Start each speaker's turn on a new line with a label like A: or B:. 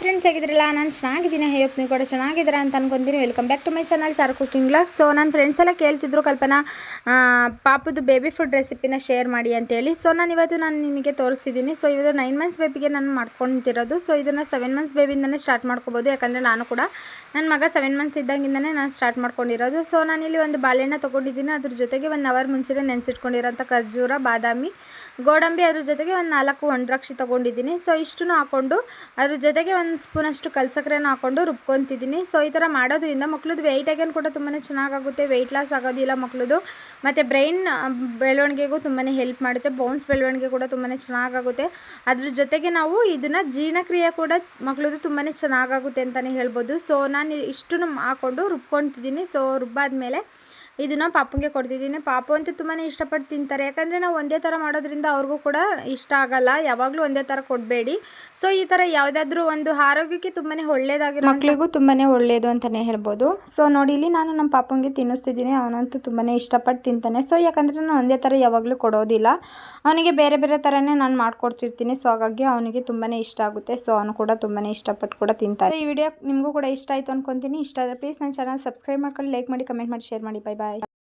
A: Friends ಹೇಗಿದ್ರಲ್ಲ ನಾನು ಚೆನ್ನಾಗಿದ್ದೀನಿ. ಹೇಯಪ್ ನೀವು ಕೂಡ ಚೆನ್ನಾಗಿದ್ದೀರಾ ಅಂತ ಅನ್ಕೊಂತೀನಿ. Welcome back to my channel char cooking log so ನನ್ನ ಫ್ರೆಂಡ್ಸ್ ಎಲ್ಲ ಕೇಳ್ತಿದ್ರು ಕಲ್ಪನಾ ಪಾಪದ ಬೇಬಿ ಫುಡ್ ರೆಸಿಪಿನ ಶೇರ್ ಮಾಡಿ ಅಂತೇಳಿ ಸೊ ನಾನು ಇವತ್ತು ನಾನು ನಿಮಗೆ ತೋರಿಸ್ತಿದ್ದೀನಿ. ಸೊ ಇದು ನೈನ್ ಮಂತ್ಸ್ ಬೇಬಿಗೆ ನಾನು ಮಾಡ್ಕೊತಿರೋದು ಸೊ ಇದನ್ನು ಸೆವೆನ್ ಮಂತ್ಸ್ ಬೇಬಿಂದನೇ ಸ್ಟಾರ್ಟ್ ಮಾಡ್ಕೋಬೋದು. ಯಾಕಂದರೆ ನಾನು ಕೂಡ ನನ್ನ ಮಗ ಸೆವೆನ್ ಮಂತ್ಸ್ ಇದ್ದಾಗಿಂದನೇ ನಾನು ಸ್ಟಾರ್ಟ್ ಮಾಡ್ಕೊಂಡಿರೋದು. ಸೊ ನಾನಿಲ್ಲಿ ಒಂದು ಬಾಳೆಹಣ್ಣು ತೊಗೊಂಡಿದ್ದೀನಿ. ಅದ್ರ ಜೊತೆಗೆ ಒಂದು ಅವರ್ ಮುಂಚೆನೇ ನೆನೆಸಿಟ್ಕೊಂಡಿರೋಂಥ ಖರ್ಜೂರ, ಬಾದಾಮಿ, ಗೋಡಂಬಿ ಅದ್ರ ಜೊತೆಗೆ ಒಂದು ನಾಲ್ಕು ಒಣದ್ರಾಕ್ಷಿ ತೊಗೊಂಡಿದ್ದೀನಿ. ಸೊ ಇಷ್ಟನ್ನು ಹಾಕ್ಕೊಂಡು ಅದ್ರ ಜೊತೆಗೆ ಸ್ಪೂನಷ್ಟು ಕಲ್ಸಕ್ರೆನ ಹಾಕ್ಕೊಂಡು ರುಬ್ಕೊತಿದ್ದೀನಿ. ಸೊ ಈ ಥರ ಮಾಡೋದ್ರಿಂದ ಮಕ್ಳದ್ದು ವೆಯ್ಟ್ ಆಗೇನು ಕೂಡ ತುಂಬಾ ಚೆನ್ನಾಗಾಗುತ್ತೆ. ವೆಯ್ಟ್ ಲಾಸ್ ಆಗೋದಿಲ್ಲ ಮಕ್ಳದ್ದು. ಮತ್ತು ಬ್ರೈನ್ ಬೆಳವಣಿಗೆಗೂ ತುಂಬಾ ಹೆಲ್ಪ್ ಮಾಡುತ್ತೆ. ಬೌನ್ಸ್ ಬೆಳವಣಿಗೆ ಕೂಡ ತುಂಬಾ ಚೆನ್ನಾಗಾಗುತ್ತೆ. ಅದ್ರ ಜೊತೆಗೆ ನಾವು ಇದನ್ನು ಜೀರ್ಣಕ್ರಿಯೆ ಕೂಡ ಮಕ್ಳದ್ದು ತುಂಬಾ ಚೆನ್ನಾಗಾಗುತ್ತೆ ಅಂತಲೇ ಹೇಳ್ಬೋದು. ಸೊ ನಾನು ಇಷ್ಟನ್ನು ಹಾಕ್ಕೊಂಡು ರುಬ್ಕೊತಿದ್ದೀನಿ. ಸೊ ರುಬ್ಬಾದ್ಮೇಲೆ ಇದನ್ನು ಪಾಪುಗೆ ಕೊಡ್ತಿದ್ದೀನಿ. ಪಾಪು ಅಂತೂ ತುಂಬಾ ಇಷ್ಟಪಟ್ಟು ತಿಂತಾರೆ. ಯಾಕಂದರೆ ನಾವು ಒಂದೇ ಥರ ಮಾಡೋದ್ರಿಂದ ಅವ್ರಿಗೂ ಕೂಡ ಇಷ್ಟ ಆಗಲ್ಲ. ಯಾವಾಗಲೂ ಒಂದೇ ಥರ ಕೊಡಬೇಡಿ. ಸೊ ಈ ಥರ ಯಾವುದಾದ್ರೂ ಒಂದು ಆರೋಗ್ಯಕ್ಕೆ ತುಂಬಾ ಒಳ್ಳೆಯದಾಗಿರೋ ಮಕ್ಕಳಿಗೂ ತುಂಬಾ ಒಳ್ಳೆಯದು ಅಂತಲೇ ಹೇಳ್ಬೋದು. ಸೊ ನೋಡಿ, ಇಲ್ಲಿ ನಾನು ನಮ್ಮ ಪಾಪುಗೆ ತಿನ್ನಿಸ್ತಿದ್ದೀನಿ. ಅವನಂತೂ ತುಂಬಾ ಇಷ್ಟಪಟ್ಟು ತಿಂತಾನೆ. ಸೊ ಯಾಕಂದರೆ ನಾನು ಒಂದೇ ಥರ ಯಾವಾಗಲೂ ಕೊಡೋದಿಲ್ಲ. ಅವನಿಗೆ ಬೇರೆ ಬೇರೆ ಥರನೇ ನಾನು ಮಾಡ್ಕೊಡ್ತಿರ್ತೀನಿ. ಸೊ ಹಾಗಾಗಿ ಅವನಿಗೆ ತುಂಬಾ ಇಷ್ಟ ಆಗುತ್ತೆ. ಸೊ ಅವನು ಕೂಡ ತುಂಬಾ ಇಷ್ಟಪಟ್ಟು ಕೂಡ ತಿಂತಾರೆ ಈ ವಿಡಿಯೋ ನಿಮಗೂ ಕೂಡ ಇಷ್ಟ ಆಯಿತು ಅನ್ಕೊತೀನಿ. ಇಷ್ಟ ಆದರೆ ಪ್ಲೀಸ್ ನನ್ನ ಚಾನಲ್ ಸಬ್ಸ್ಕ್ರೈಬ್ ಮಾಡ್ಕೊಂಡು ಲೈಕ್ ಮಾಡಿ ಕಮೆಂಟ್ ಮಾಡಿ ಶೇರ್ ಮಾಡಿ. Bye bye